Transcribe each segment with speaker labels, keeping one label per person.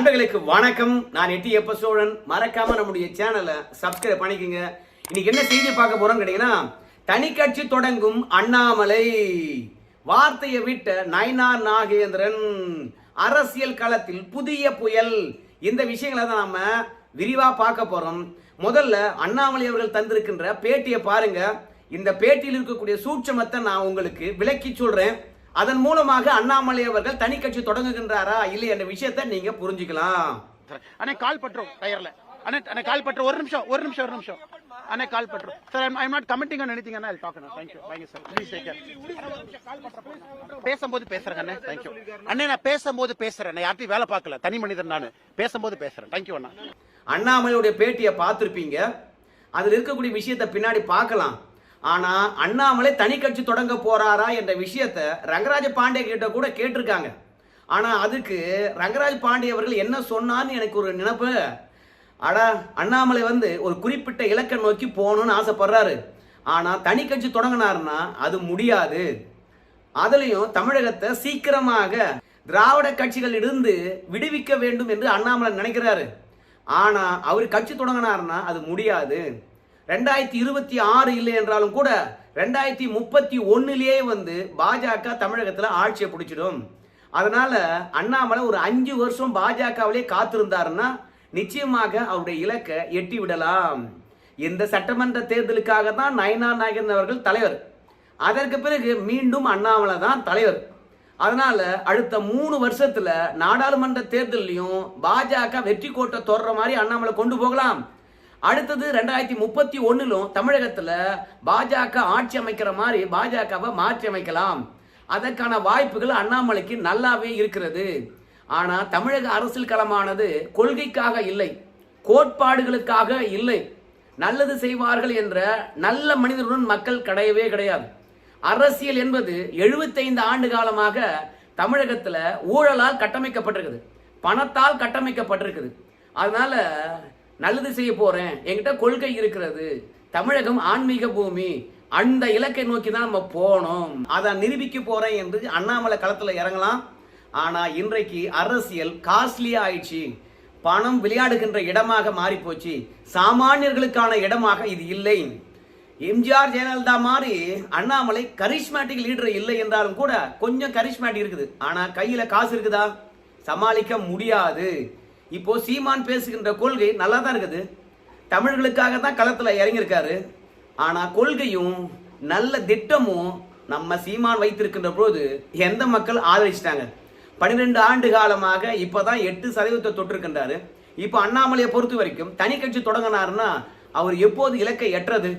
Speaker 1: அன்பர்களுக்கு வணக்கம். நான் எட்டி எப்ப சோழன் மறக்காம நம்முடைய சேனலை சப்ஸ்கிரைப் பண்ணிக்கோங்க. இன்னைக்கு என்ன செய்தி பார்க்க போறோம் கேட்டீங்கன்னா தனி கட்சி தொடங்கும் அண்ணாமலை. வார்த்தையை விட்ட நயனார் நாகேந்திரன் அரசியல் களத்தில் புதிய புயல். இந்த விஷயங்களை தான் நாம விரிவா பார்க்க போறோம். முதல்ல அண்ணாமலை அவர்கள் தந்திருக்கின்ற பேட்டியை பாருங்க. இந்த பேட்டியில் இருக்கக்கூடிய சூட்சமத்தை நான் உங்களுக்கு விளக்கி சொல்றேன். அதன் மூலமாக அண்ணாமலை அவர்கள் தனி கட்சி தொடங்குகின்றாரா இல்லை என்ற விஷயத்தை நீங்க புரிஞ்சுக்கலாம்.
Speaker 2: அண்ணே கால் பட்டுரும் டயர்ல. அண்ணே அண்ணே கால் பட்டுரும். ஒரு நிமிஷம் ஒரு நிமிஷம் ஒரு நிமிஷம். அண்ணே கால் பட்டுரும். Sir I'm I'm not commenting on anything Anna. Talk Anna. Thank you thank you sir please take care பேசும்போது பேசுறேங்க அண்ணே. தேங்க்யூ அண்ணே நான் பேசும்போது பேசுறேன். நான் யார்ட்டையும் வேலை பார்க்கல. தனி மனிதன் நான். பேசும்போது பேசுறேன். தேங்க்யூ அண்ணா.
Speaker 1: அண்ணாமலையுடைய பேட்டியை பார்த்திருப்பீங்க. அதில் இருக்கக்கூடிய விஷயத்தை பின்னாடி பார்க்கலாம். ஆனா அண்ணாமலை தனி கட்சி தொடங்க போறாரா என்ற விஷயத்தை ரங்கராஜ பாண்டே கிட்ட கூட கேட்டிருக்காங்க. ஆனா அதுக்கு ரங்கராஜ் பாண்டே அவர்கள் என்ன சொன்னார்னு எனக்கு ஒரு நினைப்பு. அடா அண்ணாமலை வந்து ஒரு குறிப்பிட்ட இலக்கை நோக்கி போகணும்னு ஆசைப்படுறாரு. ஆனா தனி கட்சி தொடங்கினாருன்னா அது முடியாது. அதுலயும் தமிழகத்தை சீக்கிரமாக திராவிட கட்சிகள் இருந்து விடுவிக்க வேண்டும் என்று அண்ணாமலை நினைக்கிறாரு. ஆனா அவர் கட்சி தொடங்கினார்னா அது முடியாது. ரெண்டாயிரத்தி இருபத்தி ஆறு இல்லை என்றாலும் கூட ரெண்டாயிரத்தி முப்பத்தி ஒன்னுலேயே வந்து பாஜக தமிழகத்தில் ஆட்சியை பிடிச்சிடும். அதனால அண்ணாமலை ஒரு அஞ்சு வருஷம் பாஜகவிலே காத்திருந்தாருன்னா நிச்சயமாக அவருடைய இலக்கை எட்டி விடலாம். இந்த சட்டமன்ற தேர்தலுக்காக தான் நயனா நாயகன் அவர்கள் தலைவர். அதற்கு பிறகு மீண்டும் அண்ணாமலை தான் தலைவர். அதனால அடுத்த மூணு வருஷத்துல நாடாளுமன்ற தேர்தலையும் பாஜக வெற்றி கோட்டை தொடர்ற மாதிரி அண்ணாமலை கொண்டு போகலாம். அடுத்தது ரெண்டாயிரத்தி முப்பத்தி ஒன்றிலும் தமிழகத்துல பாஜக ஆட்சி அமைக்கிற மாதிரி பாஜகவை மாற்றி அமைக்கலாம். அதற்கான வாய்ப்புகள் அண்ணாமலைக்கு நல்லாவே இருக்கிறது. ஆனா தமிழக அரசியல் களமானது கொள்கைக்காக இல்லை. கோட்பாடுகளுக்காக இல்லை. நல்லது செய்வார்கள் என்ற நல்ல மனிதருடன் மக்கள் கிடையவே கிடையாது. அரசியல் என்பது 75 ஆண்டு காலமாக தமிழகத்துல ஊழலால் கட்டமைக்கப்பட்டிருக்குது. பணத்தால் கட்டமைக்கப்பட்டிருக்குது. அதனால நல்லது செய்ய போறேன். என்கிட்ட கொள்கை இருக்கிறது. தமிழகம் ஆன்மீக பூமி. அந்த இலக்கை நோக்கி தான் நம்ம போனோம் அதை நிரூபிக்க போறேன் என்று அண்ணாமலை களத்துல இறங்கலாம். ஆனா இன்றைக்கு அரசியல் காஸ்ட்லியா ஆயிடுச்சு. பணம் விளையாடுகின்ற இடமாக மாறி போச்சு சாமானியர்களுக்கான இடமாக இது இல்லை. எம்ஜிஆர் ஜெயலலிதா மாதிரி அண்ணாமலை கரிஷ்மேட்டிக் லீடர் இல்லை என்றாலும் கூட கொஞ்சம் கரிஷ்மேட்டிக் இருக்குது. ஆனா கையில காசு இருக்குதா? சமாளிக்க முடியாது. இப்போ சீமான் பேசுகின்ற கொள்கை நல்லா தான் இருக்குது. தமிழர்களுக்காக தான் களத்தில் இறங்கியிருக்காரு. ஆனா கொள்கையும் நல்ல திட்டமும் நம்ம சீமான் வைத்திருக்கின்ற போது எந்த மக்கள் ஆதரிச்சிட்டாங்க? பன்னிரெண்டு ஆண்டு காலமாக இப்பதான் எட்டு சதவீதத்தை தொட்டிருக்கின்றாரு. இப்போ அண்ணாமலையை பொறுத்த வரைக்கும் தனி கட்சி தொடங்கினாருன்னா அவர் எப்போது இலக்கை எட்டுறது?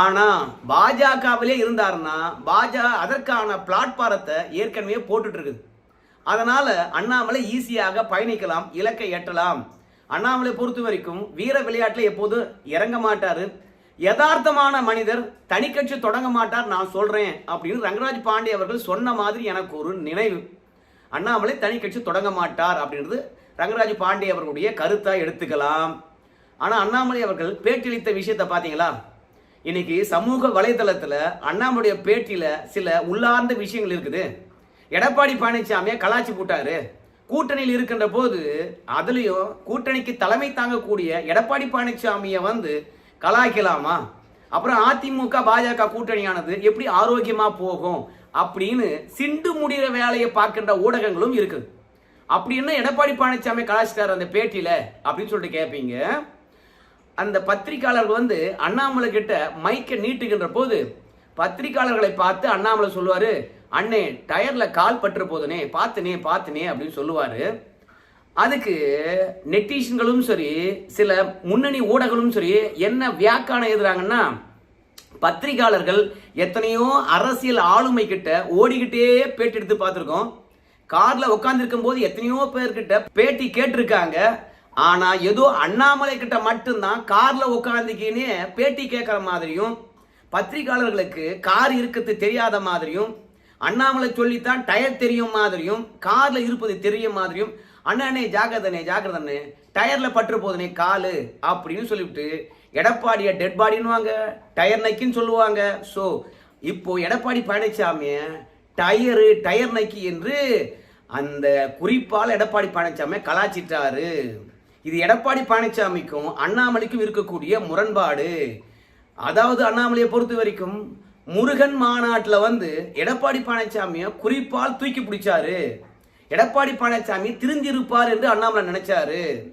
Speaker 1: ஆனா பாஜகவிலே இருந்தாருன்னா பாஜக அதற்கான பிளாட்பாரத்தை ஏற்கனவே போட்டுட்டு இருக்குது. அதனால அண்ணாமலை ஈஸியாக பயணிக்கலாம் இலக்கை எட்டலாம். அண்ணாமலை பொறுத்த வரைக்கும் வீர விளையாட்டில் எப்போது இறங்க மாட்டார். யதார்த்தமான மனிதர் தனி கட்சி தொடங்க மாட்டார் நான் சொல்றேன் அப்படின்னு ரங்கராஜ் பாண்டே அவர்கள் சொன்ன மாதிரி எனக்கு ஒரு நினைவு. அண்ணாமலை தனிக்கட்சி தொடங்க மாட்டார் அப்படின்றது ரங்கராஜ் பாண்டே அவர்களுடைய கருத்தாக எடுத்துக்கலாம். ஆனால் அண்ணாமலை அவர்கள் பேட்டியளித்த விஷயத்தை பார்த்தீங்களா இன்னைக்கு சமூக வலைதளத்தில் அண்ணாமலைய பேட்டியில் சில உள்ளார்ந்த விஷயங்கள் இருக்குது. எடப்பாடி பழனிசாமியை கலாச்சி போட்டாரு. கூட்டணியில் இருக்கின்ற போது அதுலேயும் கூட்டணிக்கு தலைமை தாங்கக்கூடிய எடப்பாடி பழனிசாமியை வந்து கலாய்க்கலாமா? அப்புறம் அதிமுக பாஜக கூட்டணியானது எப்படி ஆரோக்கியமாக போகும் அப்படின்னு சிண்டு முடிகிற வேலையை பார்க்கின்ற ஊடகங்களும் இருக்குது அப்படின்னு எடப்பாடி பழனிசாமி கலாச்சிட்டார் அந்த பேட்டியில் அப்படின்னு சொல்லிட்டு கேட்பீங்க அந்த பத்திரிக்கையாளர்கள் வந்து அண்ணாமலை கிட்ட மைக்கை நீட்டுகின்ற போது பத்திரிக்கையாளர்களை பார்த்து அண்ணாமலை சொல்லுவார் அண்ணே டயரில் கால் பற்று போதுனே பார்த்துனே பார்த்துனே அப்படின்னு சொல்லுவார். அதுக்கு நெட்டிஷன்களும் சரி சில முன்னணி ஊடகங்களும் சரி என்ன வியாக்கான எழுதுறாங்கன்னா பத்திரிகையாளர்கள் எத்தனையோ அரசியல் ஆளுமை கிட்ட ஓடிக்கிட்டே பேட்டி எடுத்து பார்த்துருக்கோம். கார்ல உட்காந்துருக்கும் போது எத்தனையோ பேர்கிட்ட பேட்டி கேட்டிருக்காங்க. ஆனா ஏதோ அண்ணாமலை கிட்ட மட்டும்தான் கார்ல உட்காந்துக்கின்னு பேட்டி கேட்குற மாதிரியும் பத்திரிகையாளர்களுக்கு கார் இருக்கிறது தெரியாத மாதிரியும் அண்ணாமலை சொல்லித்தான் டயர் தெரியும் மாதிரியும் கார்ல இருப்பது தெரியும் மாதிரியும் அண்ணனே ஜாகிரதனே ஜாக்கிரதனே டயர்ல பற்று போதுனே காலு அப்படின்னு சொல்லிவிட்டு எடப்பாடிய டெட் பாடின்னுவாங்க டயர் நக்கின்னு சொல்லுவாங்க. ஸோ இப்போ எடப்பாடி பழனிசாமிய டயரு டயர் நக்கி என்று அந்த குறிப்பால் எடப்பாடி பழனிசாமி கலாச்சிட்டாரு. இது எடப்பாடி பழனிசாமிக்கும் அண்ணாமலைக்கும் இருக்கக்கூடிய முரண்பாடு. அதாவது அண்ணாமலையை பொறுத்த வரைக்கும் முருகன் மாநாட்டில் வந்து எடப்பாடி பழனிசாமியை குறிப்பால் தூக்கி பிடிச்சாரு. எடப்பாடி பழனிசாமி திருந்திருப்பார் என்று அண்ணாமலை நினைச்சாரு.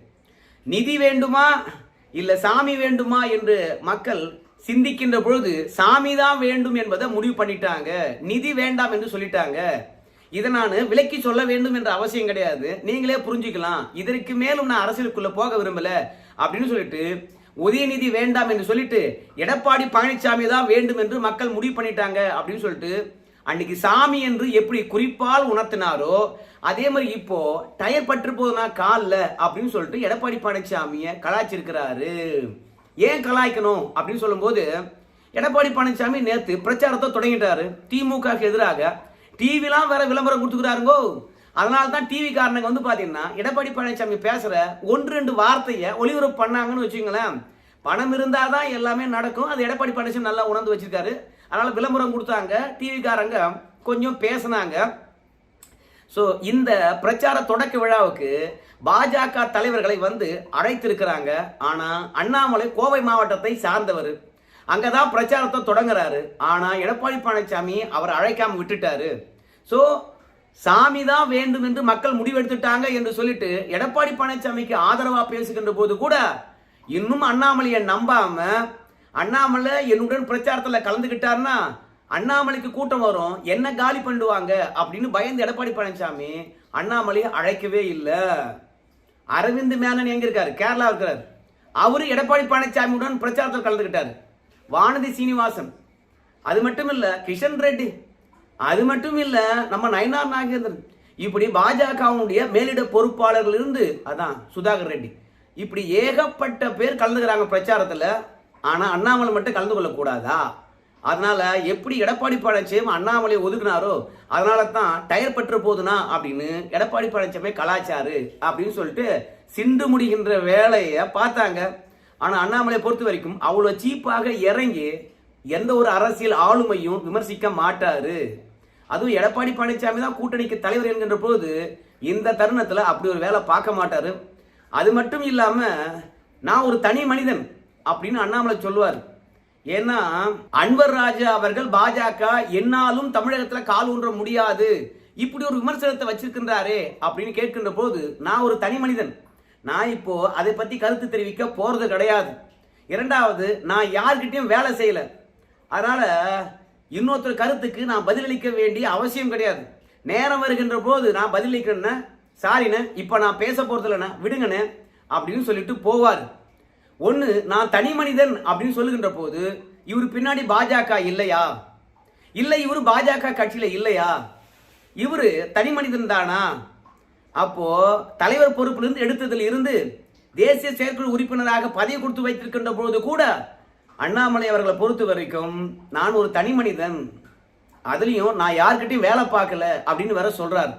Speaker 1: நிதி வேண்டுமா? இல்லை சாமி வேண்டுமா? என்று மக்கள் சிந்திக்கின்ற பொழுது சாமி தான் வேண்டும் என்பதை முடிவு பண்ணிட்டாங்க. நிதி வேண்டாம் என்று சொல்லிட்டாங்க. இதை நான் விலக்கி சொல்ல வேண்டும் என்ற அவசியம் கிடையாது. நீங்களே புரிஞ்சுக்கலாம். இதற்கு மேலும் நான் அரசியலுக்குள்ள போக விரும்பல. அப்படின்னு சொல்லிட்டு உதயநிதி வேண்டாம் என்று சொல்லிட்டு எடப்பாடி பழனிசாமி தான் வேண்டும் என்று மக்கள் முடிவு பண்ணிட்டாங்க அப்படின்னு சொல்லிட்டு அன்னைக்கு சாமி என்று எப்படி குறிப்பால் உணர்த்தினாரோ அதே மாதிரி இப்போ டயர் பற்று போதுனா காலில் அப்படின்னு சொல்லிட்டு எடப்பாடி பழனிசாமியை கலாய்ச்சிருக்கிறாரு. ஏன் கலாய்க்கணும் அப்படின்னு சொல்லும்போது எடப்பாடி பழனிசாமி நேற்று பிரச்சாரத்தை தொடங்கிட்டாரு. திமுக எதிராக டிவிலாம் வேற விளம்பரம் கொடுத்துக்கிறாருங்கோ. அதனால தான் டிவி வந்து பார்த்தீங்கன்னா எடப்பாடி பழனிசாமி பேசுகிற ஒன்று ரெண்டு வார்த்தையை ஒளிபரப்பு பண்ணாங்கன்னு வச்சுங்களேன் பணம் இருந்தால் தான் எல்லாமே நடக்கும். அது எடப்பாடி பழனிசாமி நல்லா உணர்ந்து வச்சிருக்காரு. அதனால் விளம்பரம் கொடுத்தாங்க. டிவிக்காரங்க கொஞ்சம் பேசினாங்க. ஸோ இந்த பிரச்சார தொடக்க விழாவுக்கு பாஜக தலைவர்களை வந்து அழைத்திருக்கிறாங்க. ஆனால் அண்ணாமலை கோவை மாவட்டத்தை சார்ந்தவர். அங்கே தான் பிரச்சாரத்தை தொடங்குறாரு. ஆனால் எடப்பாடி பழனிசாமி அவர் அழைக்காமல் விட்டுட்டாரு. ஸோ சாமி தான் வேண்டும் என்று மக்கள் முடிவெடுத்துட்டாங்க என்று சொல்லிட்டு எடப்பாடி பழனிசாமிக்கு ஆதரவா பேசுகின்ற போது கூட இன்னும் அண்ணாமலையை நம்பாம அண்ணாமலை என்னுடன் பிரச்சாரத்துல கலந்துகிட்டாருன்னா அண்ணாமலைக்கு கூட்டம் வரும். என்ன காலி பண்ணிடுவாங்க அப்படின்னு பயந்து எடப்பாடி பழனிசாமி அண்ணாமலையை அழைக்கவே இல்லை. அரவிந்த் மேனன் எங்க இருக்காரு? கேரளா இருக்கிறார். அவரு எடப்பாடி பழனிசாமியுடன் பிரச்சாரத்தில் கலந்துக்கிட்டார் வானதி சீனிவாசன். அது மட்டும் இல்ல கிஷன் ரெட்டி. அது மட்டும் இல்லை நம்ம நயனார் நாகேந்திரன். இப்படி பாஜகவுடைய மேலிட பொறுப்பாளர்கள் இருந்து அதான் சுதாகர் ரெட்டி. இப்படி ஏகப்பட்ட பேர் கலந்துக்கிறாங்க பிரச்சாரத்தில் ஆனால் அண்ணாமலை மட்டும் கலந்து கொள்ளக்கூடாதா அதனால எப்படி எடப்பாடி பழனிசாமி அண்ணாமலையை ஒதுக்குனாரோ அதனால தான் டயர் பற்ற போதுனா அப்படின்னு எடப்பாடி பழனிசாமி கலாச்சாரு அப்படின்னு சொல்லிட்டு சிந்து முடிகின்ற வேலையை பார்த்தாங்க. ஆனால் அண்ணாமலையை பொறுத்த வரைக்கும் அவ்வளோ சீப்பாக இறங்கி எந்த ஒரு அரசியல் ஆளுமையும் விமர்சிக்க மாட்டாரு. அதுவும் எடப்பாடி பழனிசாமி தான் கூட்டணிக்கு தலைவர் என்கின்ற போது இந்த தருணத்தில் அப்படி ஒரு வேலை பார்க்க மாட்டார். அது மட்டும் இல்லாம நான் ஒரு தனி மனிதன் அப்படின்னு அண்ணாமலை சொல்லுவார். ஏன்னா அன்வர் ராஜா அவர்கள் பாஜக என்னாலும் தமிழகத்தில் கால் ஊன்ற முடியாது. இப்படி ஒரு விமர்சனத்தை வச்சிருக்கின்றாரே அப்படின்னு கேட்கின்ற போது நான் ஒரு தனி மனிதன். நான் இப்போ அதை பத்தி கருத்து தெரிவிக்க போறது கிடையாது. இரண்டாவது நான் யார்கிட்டயும் வேலை செய்யல. அதனால இன்னொருத்தர் கருத்துக்கு நான் பதிலளிக்க வேண்டிய அவசியம் கிடையாது. நேரம் வருகின்ற போது நான் பதிலளிக்கிறேன்னா சாரிண்ணே இப்போ நான் பேச போறது விடுங்கண்ணே அப்படின்னு சொல்லிட்டு போவார். ஒன்று நான் தனி மனிதன் அப்படின்னு சொல்லுகின்ற போது இவர் பின்னாடி பாஜக இல்லையா? இல்லை இவர் பாஜக கட்சியில் இல்லையா? இவர் தனி மனிதன் தானா? அப்போது தலைவர் பொறுப்பிலிருந்து எடுத்ததில் இருந்து தேசிய செயற்குழு உறுப்பினராக பதவி கொடுத்து வைத்திருக்கின்ற பொழுது கூட அண்ணாமலை அவர்களை பொறுத்த வரைக்கும் நான் ஒரு தனி மனிதன். அதுலேயும் நான் யார்கிட்டையும் வேலை பார்க்கல அப்படின்னு வேற சொல்கிறார்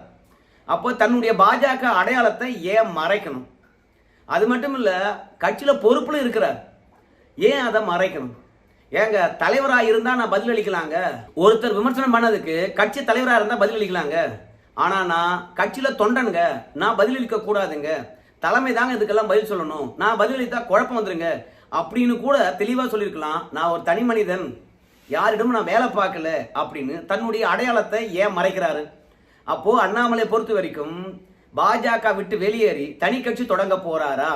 Speaker 1: அப்போ தன்னுடைய பாஜக அடையாளத்தை ஏன் மறைக்கணும்? அது மட்டும் இல்லை கட்சியில் பொறுப்பில் இருக்கிறார். ஏன் அதை மறைக்கணும்? ஏங்க தலைவராக இருந்தால் நான் பதில் அளிக்கலாங்க? ஒருத்தர் விமர்சனம் பண்ணதுக்கு கட்சி தலைவராக இருந்தால் பதில் அளிக்கலாங்க? நான் கட்சியில் தொண்டனுங்க. நான் பதிலளிக்க கூடாதுங்க தலைமை தாங்க இதுக்கெல்லாம் பதில் சொல்லணும். நான் பதிலளித்தா குழப்பம் வந்துருங்க. அப்படின்னு கூட தெளிவாக சொல்லியிருக்கலாம். நான் ஒரு தனி மனிதன். யாரிடமும் நான் வேலை பார்க்கல அப்படின்னு தன்னுடைய அடையாளத்தை ஏன் மறைக்கிறாரு? அப்போது அண்ணாமலை பொறுத்த வரைக்கும் பாஜக விட்டு வெளியேறி தனி கட்சி தொடங்க போறாரா?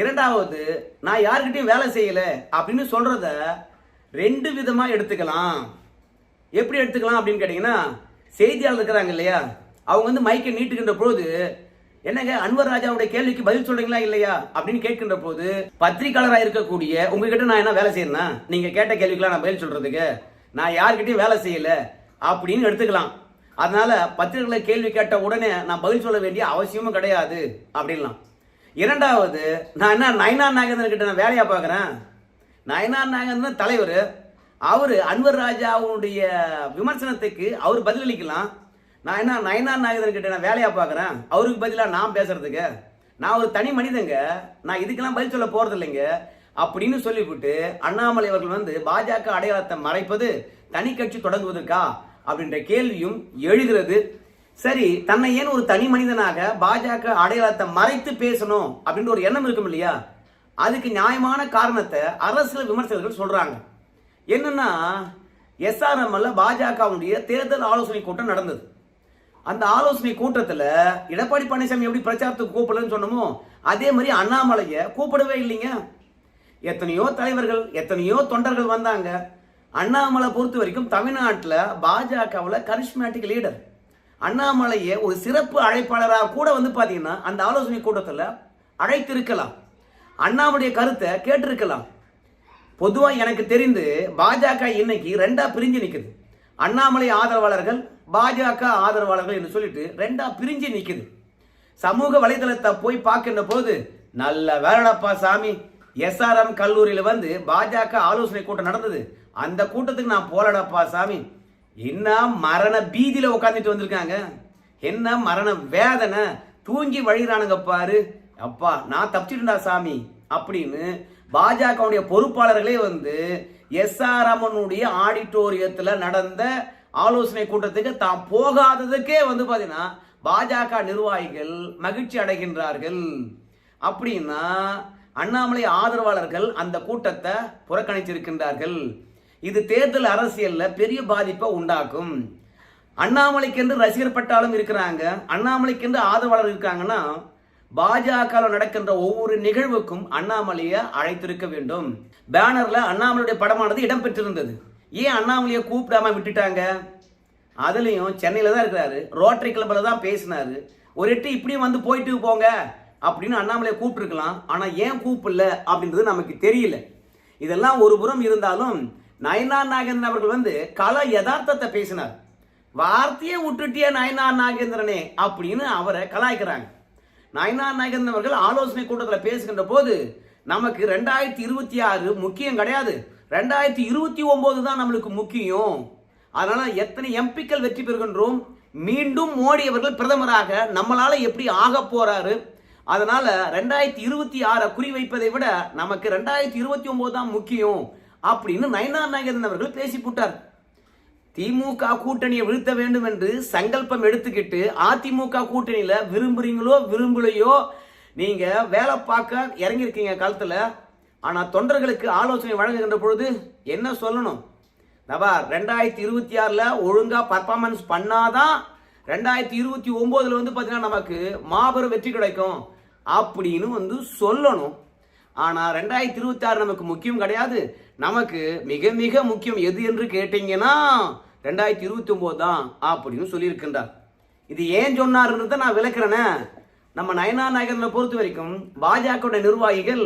Speaker 1: இரண்டாவது நான் யாருக்கிட்டையும் வேலை செய்யல அப்படின்னு சொல்றத ரெண்டு விதமா எடுத்துக்கலாம். எப்படி எடுத்துக்கலாம் அப்படின்னு கேட்டீங்கன்னா செய்தியாளர் இருக்கிறாங்க இல்லையா? அவங்க வந்து மைக்கை நீட்டுகின்ற பொழுது என்னங்க அன்வர் ராஜாவுடைய கேள்விக்கு பதில் சொல்றீங்களா இல்லையா? அப்படின்னு கேட்கின்ற போது பத்திரிகையாளராக இருக்கக்கூடிய உங்ககிட்ட நான் என்ன வேலை செய்யறேன்னா நீங்க கேட்ட கேள்விக்கெல்லாம் நான் பதில் சொல்றதுக்கு நான் யார்கிட்டயும் வேலை செய்யல அப்படின்னு எடுத்துக்கலாம். அதனால பத்திரிகைகளை கேள்வி கேட்ட உடனே நான் பதில் சொல்ல வேண்டிய அவசியமும் கிடையாது அப்படின்லாம். இரண்டாவது நான் என்ன நயனா நாகேந்திரன் கிட்ட நான் வேலையா பார்க்குறேன்? நயனா நாகேந்திரன் தலைவர் அவர் அன்வர் ராஜாவுடைய விமர்சனத்துக்கு அவர் பதிலளிக்கலாம். நான் என்ன நயனா நாகதன் கிட்ட நான் வேலையாக பார்க்குறேன் அவருக்கு பதிலாக நான் பேசுறதுக்கு? நான் ஒரு தனி மனிதங்க. நான் இதுக்கெல்லாம் பதில் சொல்ல போகிறது இல்லைங்க அப்படின்னு சொல்லிவிட்டு அண்ணாமலை அவர்கள் வந்து பாஜக அடையாளத்தை மறைப்பது தனி கட்சி தொடங்குவதற்கா? அப்படின்ற கேள்வியும் எழுகிறது. சரி தன்னை ஏன் ஒரு தனி மனிதனாக பாஜக அடையாளத்தை மறைத்து பேசணும் அப்படின்ற ஒரு எண்ணம் இருக்கும் இல்லையா? அதுக்கு நியாயமான காரணத்தை அரசியல் விமர்சகர்கள் சொல்றாங்க. என்னன்னா எஸ்ஆர்எம்எல்ல பாஜகவுடைய தேர்தல் ஆலோசனை கூட்டம் நடந்தது. அந்த ஆலோசனை கூட்டத்தில் எடப்பாடி பழனிசாமி எப்படி பிரச்சாரத்துக்கு கூப்பிடலன்னு சொன்னமோ அதே மாதிரி அண்ணாமலையை கூப்பிடவே இல்லைங்க. எத்தனையோ தலைவர்கள் எத்தனையோ தொண்டர்கள் வந்தாங்க. அண்ணாமலை பொறுத்த வரைக்கும் தமிழ்நாட்டில் பாஜகவில் கரிஷ்மேட்டிக் லீடர் அண்ணாமலையை ஒரு சிறப்பு அழைப்பாளராக கூட வந்து பார்த்தீங்கன்னா அந்த ஆலோசனை கூட்டத்தில் அழைத்திருக்கலாம். அண்ணாமலைய கருத்தை கேட்டிருக்கலாம். பொதுவாக எனக்கு தெரிந்து பாஜக இன்னைக்கு ரெண்டாக பிரிஞ்சு நிற்குது அண்ணாமலை ஆதரவாளர்கள் பாஜக ஆதரவாளர்கள் என்று சொல்லிட்டு ரெண்டா பிரிஞ்சு நிற்குது சமூக வலைதளத்தை போய் பார்க்கின்ற போது நல்ல வேலடப்பா சாமி எஸ்ஆர்எம் கல்லூரியில் வந்து பாஜக ஆலோசனை கூட்டம் நடந்தது. அந்த கூட்டத்துக்கு நான் போலடப்பா சாமி என்ன மரண பீதியில் உட்காந்துட்டு வந்திருக்காங்க? என்ன மரண வேதனை? தூங்கி வழிகிறானுங்க பாரு. அப்பா நான் தப்பிச்சிட்டுடா சாமி அப்படின்னு பாஜகவுடைய பொறுப்பாளர்களே வந்து எஸ்ஆர்எம்னுடைய ஆடிட்டோரியத்தில் நடந்த ஆலோசனை கூட்டத்துக்கு தாம் போகாததுக்கே வந்து பாத்தீங்கன்னா பாஜக நிர்வாகிகள் மகிழ்ச்சி அடைகின்றார்கள். அப்படின்னா அண்ணாமலை ஆதரவாளர்கள் அந்த கூட்டத்தை புறக்கணித்திருக்கின்றார்கள். இது தேர்தல் அரசியல்ல பெரிய பாதிப்பை உண்டாக்கும். அண்ணாமலைக்கென்று ரசிகர் பட்டாலும் இருக்கிறாங்க. அண்ணாமலைக்கென்று ஆதரவாளர் இருக்காங்கன்னா பாஜக நடக்கின்ற ஒவ்வொரு நிகழ்வுக்கும் அண்ணாமலையை அழைத்திருக்க வேண்டும். பேனர்ல அண்ணாமலையுடைய படமானது இடம்பெற்றிருந்தது ஏன் அண்ணாமலையை கூப்பிடாம விட்டுட்டாங்க? அதுலேயும் சென்னையில் தான் இருக்கிறாரு. ரோட்டரி கிளப்பில் தான் பேசினார். ஒரு எட்டு இப்படியும் வந்து போயிட்டு போங்க அப்படின்னு அண்ணாமலையை கூப்பிட்டுருக்கலாம். ஆனால் ஏன் கூப்பிடல அப்படின்றது நமக்கு தெரியல. இதெல்லாம் ஒரு புறம் இருந்தாலும் நயனார் நாகேந்திரன் அவர்கள் வந்து கல யதார்த்தத்தை பேசினார். வார்த்தையை விட்டுட்டிய நயனார் நாகேந்திரனே அப்படின்னு அவரை கலாய்க்கிறாங்க. நயனார் நாகேந்திரன் அவர்கள் ஆலோசனை கூட்டத்தில் பேசுகின்ற போது நமக்கு ரெண்டாயிரத்தி இருபத்தி ஆறு முக்கியம் கிடையாது. ரெண்டாயிரத்தி இருபத்தி ஒம்பது தான் நம்மளுக்கு முக்கியம். அதனால எத்தனை எம்பிக்கள் வெற்றி பெறுகின்றோம்? மீண்டும் மோடி அவர்கள் பிரதமராக நம்மளால எப்படி ஆக போறாரு? அதனால ரெண்டாயிரத்தி இருபத்தி ஆறை குறிவைப்பதை விட நமக்கு ரெண்டாயிரத்தி இருபத்தி ஒன்பது தான் முக்கியம் அப்படின்னு நயனார் நாகேந்திரன் அவர்கள் பேசி போட்டார். திமுக கூட்டணியை வீழ்த்த வேண்டும் என்று சங்கல்பம் எடுத்துக்கிட்டு அதிமுக கூட்டணியில் விரும்புறீங்களோ விரும்பலையோ நீங்கள் வேலை பார்க்க இறங்கியிருக்கீங்க காலத்தில். ஆனால் தொண்டர்களுக்கு ஆலோசனை வழங்குகின்ற பொழுது என்ன சொல்லணும்? நபா ரெண்டாயிரத்தி இருபத்தி ஆறில் ஒழுங்காக பர்ஃபார்மன்ஸ் பண்ணாதான் ரெண்டாயிரத்தி இருபத்தி ஒம்போதில் வந்து பார்த்தீங்கன்னா நமக்கு மாபெரும் வெற்றி கிடைக்கும் அப்படின்னு வந்து சொல்லணும். ஆனால் ரெண்டாயிரத்தி இருபத்தி ஆறு நமக்கு முக்கியம் கிடையாது. நமக்கு மிக மிக முக்கியம் எது என்று கேட்டீங்கன்னா ரெண்டாயிரத்தி இருபத்தி ஒம்போது தான் அப்படின்னு சொல்லியிருக்கின்றார். இது ஏன் சொன்னார்ன்றதை நான் விளக்குறேனே. நம்ம நயனா நாயகனை பொறுத்த வரைக்கும் பாஜகவுடைய நிர்வாகிகள்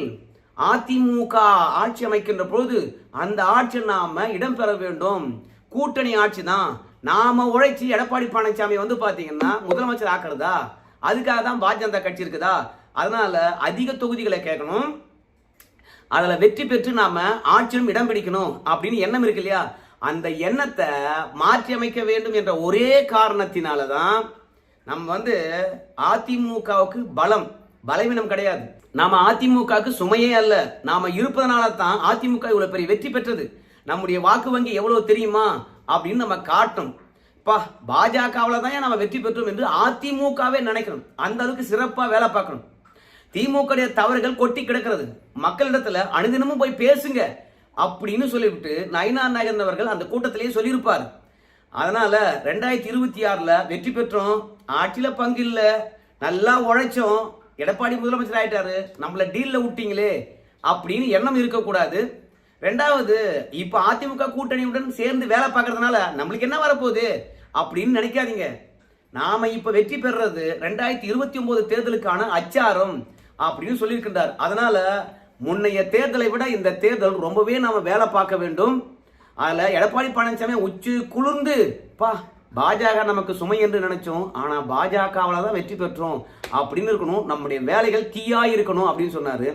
Speaker 1: அதிமுக ஆட்சி அமைக்கின்ற பொழுது அந்த ஆட்சி நாம இடம்பெற வேண்டும். கூட்டணி ஆட்சி தான். நாம உழைச்சி எடப்பாடி பழனிசாமி வந்து பாத்தீங்கன்னா முதலமைச்சர் ஆக்குறதா? அதுக்காக தான் பாரதிய ஜனதா கட்சி இருக்குதா? அதனால அதிக தொகுதிகளை கேட்கணும். அதில் வெற்றி பெற்று நாம ஆட்சியும் இடம் பிடிக்கணும் அப்படின்னு எண்ணம் இருக்கு இல்லையா? அந்த எண்ணத்தை மாற்றி அமைக்க வேண்டும் என்ற ஒரே காரணத்தினால தான் நம்ம வந்து அதிமுகவுக்கு பலம் பலவீனம் கிடையாது. நாம அதிமுகவுக்கு சுமையே அல்ல. நாம இருப்பதனால தான் அதிமுக இவ்வளவு பெரிய வெற்றி பெற்றது. நம்முடைய வாக்கு வங்கி எவ்வளவு தெரியுமா? அப்படின்னு நம்ம காட்டும் பா பாஜகவில் தான் நம்ம வெற்றி பெற்றோம் என்று அதிமுகவே நினைக்கணும். அந்த அளவுக்கு சிறப்பாக வேலை பார்க்கணும். திமுக தவறுகள் கொட்டி கிடக்கிறது. மக்களிடத்துல அனுதினமும் போய் பேசுங்க அப்படின்னு சொல்லிவிட்டு நயினார் நாயகன் அவர்கள் அந்த கூட்டத்திலேயே சொல்லியிருப்பார். அதனால ரெண்டாயிரத்தி இருபத்தி ஆறில் வெற்றி பெற்றோம். ஆட்சியில் பங்கு இல்லை. நல்லா உழைச்சோம். எடப்பாடி முதலமைச்சர் ஆயிட்டாரு. நம்மள டீல்ல விட்டீங்களே அப்படின்னு எண்ணம் இருக்கக்கூடாது. ரெண்டாவது இப்ப அதிமுக கூட்டணியுடன் சேர்ந்து வேலை பார்க்கறதுனால நம்மளுக்கு என்ன வரப்போகுது அப்படின்னு நினைக்காதீங்க. நாம இப்ப வெற்றி பெறுறது ரெண்டாயிரத்தி இருபத்தி ஒன்பது தேர்தலுக்கான அச்சாரம் அப்படின்னு சொல்லியிருக்கின்றார். அதனால முன்னைய தேர்தலை விட இந்த தேர்தல் ரொம்பவே நாம வேலை பார்க்க வேண்டும். அதுல எடப்பாடி பழனிசாமி உச்சி குளிர்ந்து பா பாஜக நமக்கு சுமை என்று நினைச்சோம் ஆனா பாஜகவால தான் வெற்றி பெற்றோம் அப்படின்னு இருக்கணும். நம்முடைய வேலைகள் தீயா இருக்கணும் அப்படின்னு சொன்னாரு.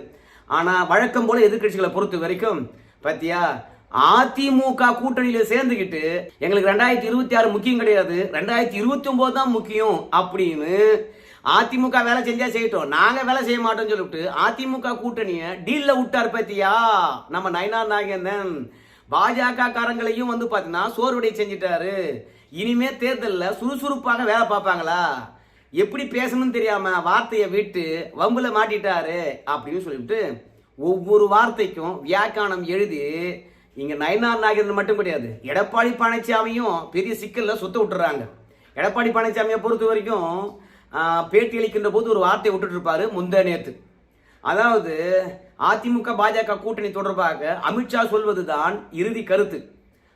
Speaker 1: ஆனா வழக்கம் போல எதிர்க்கட்சிகளை பொறுத்த வரைக்கும் பார்த்தியா அதிமுக கூட்டணியில சேர்ந்துக்கிட்டு எங்களுக்கு ரெண்டாயிரத்தி இருபத்தி ஆறு முக்கியம் கிடையாது. ரெண்டாயிரத்தி இருபத்தி ஒன்பது தான் முக்கியம் அப்படின்னு அதிமுக வேலை செஞ்சா செய்யட்டும். நாங்க வேலை செய்ய மாட்டோம்னு சொல்லிவிட்டு அதிமுக கூட்டணிய டீல்ல விட்டார் பாத்தியா நம்ம நயனார் நாகேந்தன் பாஜக காரங்களையும் வந்து பாத்தீங்கன்னா சோர்வடை செஞ்சிட்டாரு. இனிமே தேர்தலில் சுறுசுறுப்பாக வேலை பார்ப்பாங்களா? எப்படி பேசணும்னு தெரியாம வார்த்தையை விட்டு வம்புல மாட்டிட்டாரு அப்படின்னு சொல்லிட்டு ஒவ்வொரு வார்த்தைக்கும் வியாக்கானம் எழுதி இங்க நயனார் நாகேந்திரன் மட்டும் கிடையாது எடப்பாடி பழனிசாமியும் பெரிய சிக்கல்ல சுத்த விட்டுறாங்க. எடப்பாடி பழனிசாமியை பொறுத்த வரைக்கும் பேட்டி அளிக்கின்ற போது ஒரு வார்த்தையை விட்டுட்டு இருப்பாரு முந்தா நேத்து. அதாவது அதிமுக பாஜக கூட்டணி தொடர்பாக அமித்ஷா சொல்வதுதான் இறுதி கருத்து.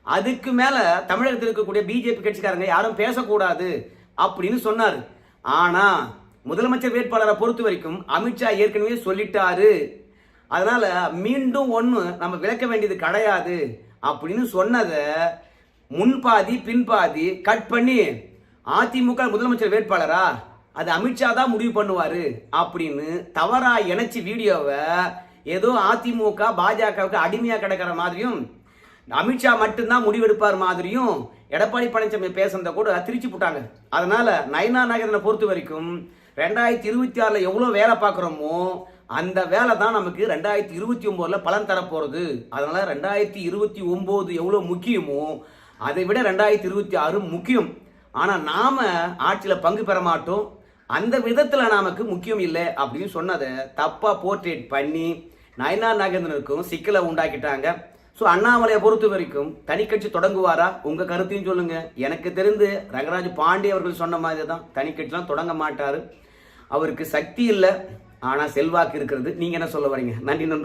Speaker 1: அதுக்கு மேல தமிழகத்தில் இருக்கக்கூடிய பிஜேபி கட்சிக்காரங்க யாரும் பேசக்கூடாது அப்படின்னு சொன்னார். ஆனா முதலமைச்சர் வேட்பாளரை பொறுத்த வரைக்கும் அமித்ஷா ஏற்கனவே சொல்லிட்டாரு. அதனால மீண்டும் ஒன்று நம்ம விளக்க வேண்டியது கிடையாது அப்படின்னு சொன்னதை முன்பாதி பின்பாதி கட் பண்ணி அதிமுக முதலமைச்சர் வேட்பாளரா அது அமித்ஷா தான் முடிவு பண்ணுவார் அப்படின்னு தவறாக இணைச்சி வீடியோவை ஏதோ அதிமுக பாஜகவுக்கு அடிமையாக கிடக்கிற மாதிரியும் அமித்ஷா மட்டும்தான் முடிவெடுப்பார் மாதிரியும் எடப்பாடி பழனிசாமி பேசுனதை கூட திரிச்சு போட்டாங்க. அதனால நயனா நகரனை பொறுத்த வரைக்கும் ரெண்டாயிரத்தி இருபத்தி ஆறில் எவ்வளோ வேலை பார்க்குறோமோ அந்த வேலை தான் நமக்கு ரெண்டாயிரத்தி இருபத்தி ஒம்போதில் பலன் தரப்போகிறது அதனால் ரெண்டாயிரத்தி இருபத்தி ஒம்போது எவ்வளோ முக்கியமோ அதை விட ரெண்டாயிரத்தி இருபத்தி ஆறு முக்கியம். ஆனால் நாம் ஆட்சியில் பங்கு பெற மாட்டோம். அந்த விதத்தில் நமக்கு முக்கியம் இல்லை அப்படின்னு சொன்னதை தப்பாக போர்ட்ரேட் பண்ணி நயனா நாகேந்திரனுக்கும் சிக்கலை உண்டாக்கிட்டாங்க. ஸோ அண்ணாமலையை பொறுத்த வரைக்கும் தனி கட்சி தொடங்குவாரா? உங்கள் கருத்தையும் சொல்லுங்க. எனக்கு தெரிந்து ரங்கராஜ் பாண்டே அவர்கள் சொன்ன மாதிரி தான் தனி கட்சிலாம் தொடங்க மாட்டார். அவருக்கு சக்தி இல்லை ஆனால் செல்வாக்கு இருக்கிறது. நீங்கள் என்ன சொல்ல வரீங்க? நன்றி நண்பர்களே.